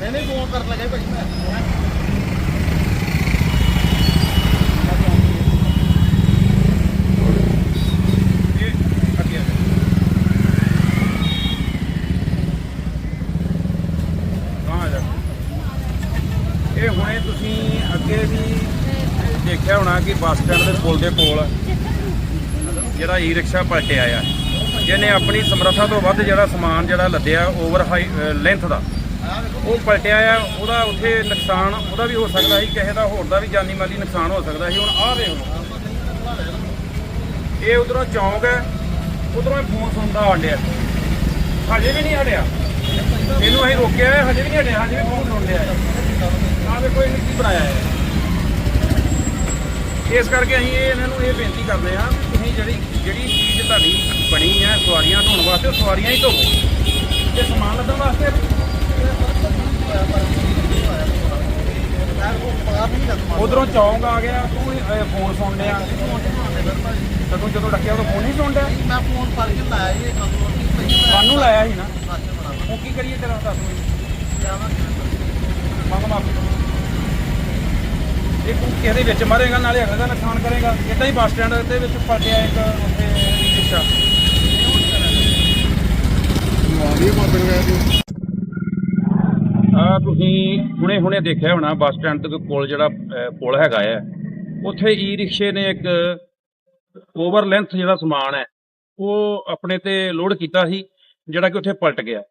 ਹੁਣੇ ਫੋਨ ਕਰਨ ਲੱਗਾ ਭਾਈ ਮੈਂ। ਇਹ ਇਹ ਹੁਣੇ ਤੁਸੀਂ ਅੱਗੇ ਵੀ ਦੇਖਿਆ ਹੋਣਾ ਕਿ ਬੱਸ ਸਟੈਂਡ ਦੇ ਪੁਲ ਦੇ ਕੋਲ ਜਿਹੜਾ ਈ ਰਿਕਸ਼ਾ ਪਲਟਿਆ ਆ, ਜਿਹਨੇ ਆਪਣੀ ਸਮਰੱਥਾ ਤੋਂ ਵੱਧ ਜਿਹੜਾ ਸਮਾਨ ਜਿਹੜਾ ਲੱਦਿਆ ਓਵਰ ਹਾਈ ਲੈਂਥ ਦਾ। ਉਹ ਪਲਟਿਆ ਆ, ਉਹਦਾ ਉੱਥੇ ਨੁਕਸਾਨ, ਉਹਦਾ ਵੀ ਹੋ ਸਕਦਾ ਸੀ, ਕਿਸੇ ਦਾ ਹੋਰ ਦਾ ਵੀ ਜਾਨੀ ਮਾਲੀ ਨੁਕਸਾਨ ਹੋ ਸਕਦਾ ਸੀ, ਹੁਣ ਆਹ ਵੇਖ ਇਹ ਉਧਰੋਂ ਚੌਂਕ ਹੈ, ਉਧਰੋਂ ਇਹ ਫੋਨ ਸੁਣਦਾ ਆਂਡਿਆ। ਹਜੇ ਵੀ ਨਹੀਂ ਹਟਿਆ। ਇਹਨੂੰ ਅਸੀਂ ਰੋਕਿਆ ਹਜੇ ਵੀ ਨਹੀਂ ਹਟਿਆ, ਹਜੇ ਵੀ ਫੋਨ ਸੁਣ ਰਿਹਾ ਹੈ। ਆਹ ਵੇਖੋ ਇਹਨੇ ਕੀ ਬਣਾਇਆ ਹੈ। ਇਸ ਕਰਕੇ ਅਸੀਂ ਇਹ ਇਹਨਾਂ ਨੂੰ ਇਹ ਬੇਨਤੀ ਕਰਦੇ ਹਾਂ ਕਿ ਤੁਸੀਂ ਜਿਹੜੀ ਜਿਹੜੀ ਚੀਜ਼ ਤੁਹਾਡੀ ਬਣੀ ਹੈ, ਸਵਾਰੀਆਂ ਢੋਣ ਵਾਸਤੇ, ਉਹ ਸਵਾਰੀਆਂ ਹੀ ਢੋਵੋ ਤੇ ਸਮਾਨ ਲੱਦਣ ਵਾਸਤੇ ਉਧਰੋਂ ਚੌਂਕ ਆ ਗਿਆ ਤੂੰ ਇਹ ਫੋਨ ਸੁਣ ਲਿਆ ਤਦੋਂ ਜਦੋਂ ਡੱਕਿਆ ਉਦੋਂ ਫੋਨ ਨਹੀਂ ਸੁਣ ਲਿਆ ਮੈਂ ਫੋਨ ਫੜ ਕੇ ਲਾਇਆ ਇਹ ਸਾਨੂੰ ਲਾਇਆ ਸੀ ਨਾ। ਹੁਣ ਕੀ ਕਰੀਏ ਤੇਰਾ ਦੱਸ ਮੰਗ ਮਾਫੀ ਇਹ ਤੂੰ ਕਿਹਦੇ ਵਿੱਚ ਮਾਰੇਗਾ ਨਾਲੇ ਅਗਲੇ ਦਾ ਨੁਕਸਾਨ ਕਰੇਗਾ। ਇਦਾਂ ਹੀ ਬੱਸ ਸਟੈਂਡ ਦੇ ਵਿੱਚ ਪਲਟਿਆ ਇੱਕ ਉੱਥੇ ਰਿਕਸ਼ਾ। ਆ ਤੁਸੀਂ ਹੁਣੇ ਹੁਣੇ ਦੇਖਿਆ ਹੋਣਾ, ਬੱਸ ਸਟੈਂਡ ਦੇ ਕੋਲ ਜਿਹੜਾ ਪੁਲ ਹੈਗਾ ਆ, ਉੱਥੇ ਈ ਰਿਕਸ਼ੇ ਨੇ ਇੱਕ ਓਵਰ ਲੈਂਥ ਜਿਹੜਾ ਸਮਾਨ ਹੈ, ਉਹ ਆਪਣੇ ਤੇ ਲੋਡ ਕੀਤਾ ਸੀ, ਜਿਹੜਾ ਕਿ ਉੱਥੇ ਪਲਟ ਗਿਆ।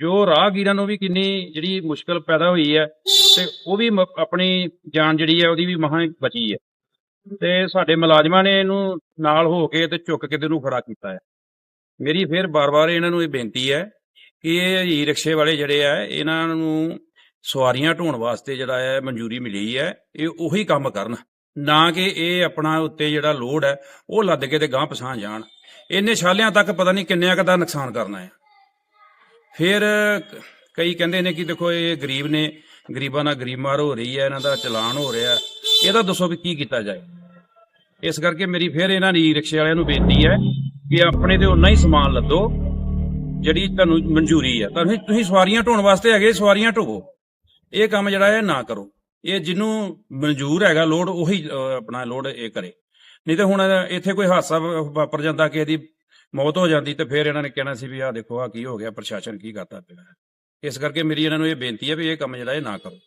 ਜੋ ਰਾਹਗੀਰਾਂ ਨੂੰ ਵੀ ਕਿੰਨੀ ਜਿਹੜੀ ਮੁਸ਼ਕਲ ਪੈਦਾ ਹੋਈ ਹੈ, ਤੇ ਉਹ ਵੀ ਮ- ਆਪਣੀ ਜਾਨ ਜਿਹੜੀ ਹੈ, ਉਹਦੀ ਵੀ ਮਹਾਂ ਬਚੀ ਹੈ। ਤੇ ਸਾਡੇ ਮੁਲਾਜ਼ਮਾਂ ਨੇ ਇਹਨੂੰ ਨਾਲ ਹੋ ਕੇ ਤੇ ਚੁੱਕ ਕੇ ਤੇ ਇਹਨੂੰ ਖੜਾ ਕੀਤਾ ਹੈ। ਮੇਰੀ ਫਿਰ ਬਾਰ-ਬਾਰ ਇਹਨਾਂ ਨੂੰ ਇਹ ਬੇਨਤੀ ਹੈ ਇਹ ਈ ਰਿਕਸ਼ੇ ਵਾਲੇ ਜਿਹੜੇ ਆ, ਇਹਨਾਂ ਨੂੰ ਸਵਾਰੀਆਂ ਢੋਣ ਵਾਸਤੇ ਜਿਹੜਾ ਹੈ ਮਨਜ਼ੂਰੀ ਮਿਲੀ ਹੈ ਇਹ ਉਹੀ ਕੰਮ ਕਰਨ। ਨਾ ਕਿ ਇਹ ਆਪਣਾ ਉੱਤੇ ਜਿਹੜਾ ਲੋਡ ਹੈ ਉਹ ਲੱਦ ਕੇ ਤੇ ਗਾਂਹ ਪਛਾਣ ਜਾਣ। ਇਹਨੇ ਛਾਲਿਆਂ ਤੱਕ ਪਤਾ ਨਹੀਂ ਕਿੰਨਿਆਂ ਕੁ ਦਾ ਨੁਕਸਾਨ ਕਰਨਾ ਹੈ ਫਿਰ ਕਈ ਕਹਿੰਦੇ ਨੇ ਕਿ ਦੇਖੋ ਇਹ ਗਰੀਬ ਨੇ, ਗਰੀਬਾਂ ਨਾਲ ਗਰੀਬ ਮਾਰ ਹੋ ਰਹੀ ਹੈ ਇਹਨਾਂ ਦਾ ਚਲਾਨ ਹੋ ਰਿਹਾ। ਇਹਦਾ ਦੱਸੋ ਵੀ ਕੀ ਕੀਤਾ ਜਾਏ। ਇਸ ਕਰਕੇ ਮੇਰੀ ਫਿਰ ਇਹਨਾਂ ਦੀ ਰਿਕਸ਼ੇ ਵਾਲਿਆਂ ਨੂੰ ਬੇਨਤੀ ਹੈ ਕਿ ਆਪਣੇ ਤੇ ਉਨਾ ਹੀ ਸਮਾਨ ਲੱਦੋ। ਜਿਹੜੀ ਤੁਹਾਨੂੰ ਮਨਜ਼ੂਰੀ ਹੈ ਤੁਹਾਨੂੰ ਤੁਸੀਂ ਸਵਾਰੀਆਂ ਢੋਣ ਵਾਸਤੇ ਹੈਗੇ, ਸਵਾਰੀਆਂ ਢੋਵੋ। ਇਹ ਕੰਮ ਜਿਹੜਾ ਹੈ ਨਾ ਕਰੋ। ਇਹ ਜਿਹਨੂੰ ਮਨਜ਼ੂਰ ਹੈਗਾ, ਲੋਡ ਉਹੀ ਆਪਣਾ ਲੋਡ ਇਹ ਕਰੇ। ਨਹੀਂ ਤੇ ਹੁਣ ਇੱਥੇ ਕੋਈ ਹਾਦਸਾ ਵਾਪਰ ਜਾਂਦਾ ਕਿ ਇਹਦੀ ਮੌਤ ਹੋ ਜਾਂਦੀ, ਤੇ ਫਿਰ ਇਹਨਾਂ ਨੇ ਕਹਿਣਾ ਸੀ ਵੀ ਆਹ ਦੇਖੋ ਆ ਕੀ ਹੋ ਗਿਆ, ਪ੍ਰਸ਼ਾਸਨ ਕੀ ਕਰਦਾ ਪਿਆ। ਇਸ ਕਰਕੇ ਮੇਰੀ ਇਹਨਾਂ ਨੂੰ ਇਹ ਬੇਨਤੀ ਹੈ ਵੀ ਇਹ ਕੰਮ ਜਿਹੜਾ ਇਹ ਨਾ ਕਰੋ।